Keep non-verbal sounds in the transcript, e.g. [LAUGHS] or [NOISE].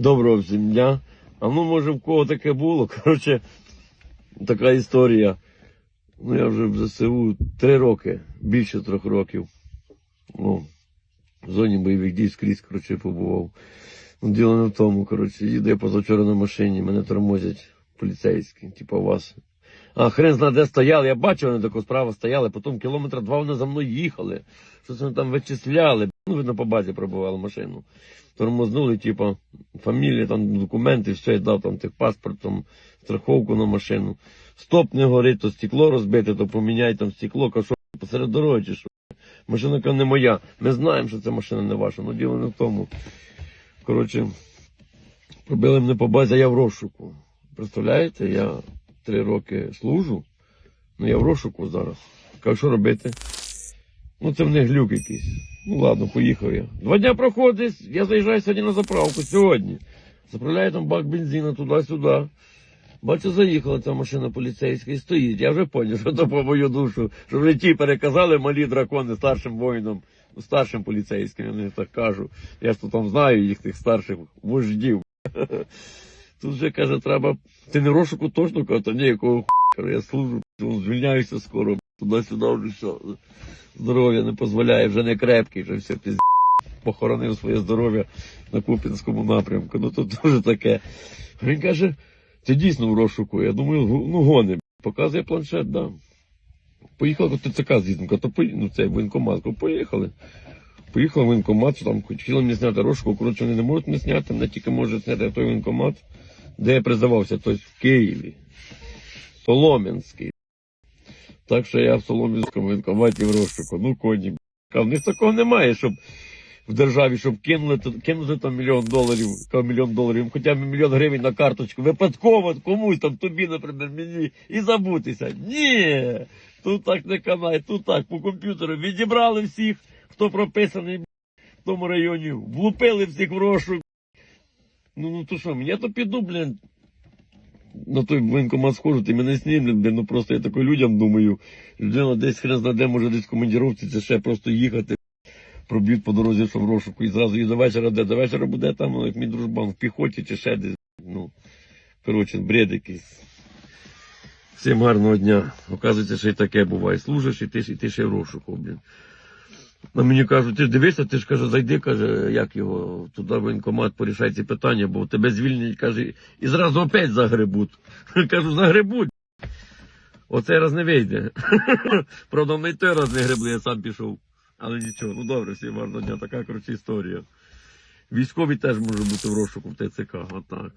Доброго всім дня. А ну, може, в кого таке було? [LAUGHS] Коротше, така історія. Ну, я вже в ЗСУ три роки, більше трьох років. Ну, в зоні бойових дій скрізь, коротше, побував. Ну, діло не в тому, коротше, їду я позавчора на машині, мене тормозять поліцейські, типу вас. А хрен зна, де стояли, я бачив, вони тако справа стояли, потім кілометра два вони за мною їхали. Щось вони там вичисляли. Ну, видно, по базі пробували машину. Тормознули, типу, фамілія, там документи, все, я дав там тих паспорт, там, страховку на машину. Стоп не горить, то стекло розбите, то поміняй там стекло, кажу, посеред дороги чи що. Машина не моя. Ми знаємо, що ця машина не ваша, але діло не в тому. Коротше, пробили мене по базі, а я в розшуку. Представляєте, я три роки служу, ну я в розшуку зараз. Кажу, що робити? Ну це в них глюк якийсь. Ну ладно, поїхав я. Два дня проходить, я заїжджаю сьогодні на заправку, сьогодні. Заправляю там бак бензину туди-сюди. Бачу, заїхала ця машина поліцейська і стоїть. Я вже поняв, що то по мою душу. Що вже ті переказали малі дракони старшим воїнам, ну, старшим поліцейським, я не так кажу. Я ж то там знаю їх тих старших вождів. [LAUGHS] Тут вже каже, треба. Ти не розшуку точно кажу, та ні, якого хуя, я служу, звільняюся скоро, туди-сюди вже все. Здоров'я не дозволяє, вже не крепкий, вже все пізд... похоронив своє здоров'я на Купінському напрямку. Ну тут [LAUGHS] дуже таке. Він каже, ти дійсно в розшуку. Я думаю, ну гони. Показує планшет, да. Поїхали до ТЦК з'їздимо, то ну цей воєнкомат, кажу, поїхали. Поїхали в воєнкомат, що там хотіли мені зняти розшуку, коротше, вони не можуть мене зняти, мене тільки можуть зняти той воєнкомат, де я призивався, тобто в Києві. Солом'янський. Так що я в Солом'янському воєнкоматі в розшуку. Ну, коні. в них такого немає, щоб в державі, щоб кинули, кинути там мільйон доларів, мільйон доларів, хоча б мільйон гривень на карточку, випадково комусь там, тобі, наприклад, мені, і забутися. Ні, тут так не канає, тут так, по комп'ютеру відібрали всіх, хто прописаний в тому районі, влупили всіх в розшук. Ну, ну то що, я то піду, блін, на той воєнкомат схожу, ти мене знімлять, блін, ну просто я такой людям думаю, людина десь хрен знаде, може десь в командіровці, це ще просто їхати, проб'ють по дорозі, що в розшуку, і зразу і до вечора де, до вечора буде там, ну, як мій дружбан, в піхоті чи ще десь, ну, коротше, бред якийсь. Всім гарного дня. Оказується, що і таке буває. Служиш, і ти, і ти ще в розшуку, блін. А мені кажуть, ти дивися, ти ж каже, зайди, каже, як його, туди в воєнкомат порішай ці питання, бо тебе звільнять, каже, і зразу опять загребуть. [LAUGHS] Кажу, загребуть. Оцей раз не вийде. [LAUGHS] Правда, ми той раз не гребли, я сам пішов. Але нічого, ну добре, всім гарного дня, така коротше історія. Військові теж можуть бути в розшуку в ТЦК, отак.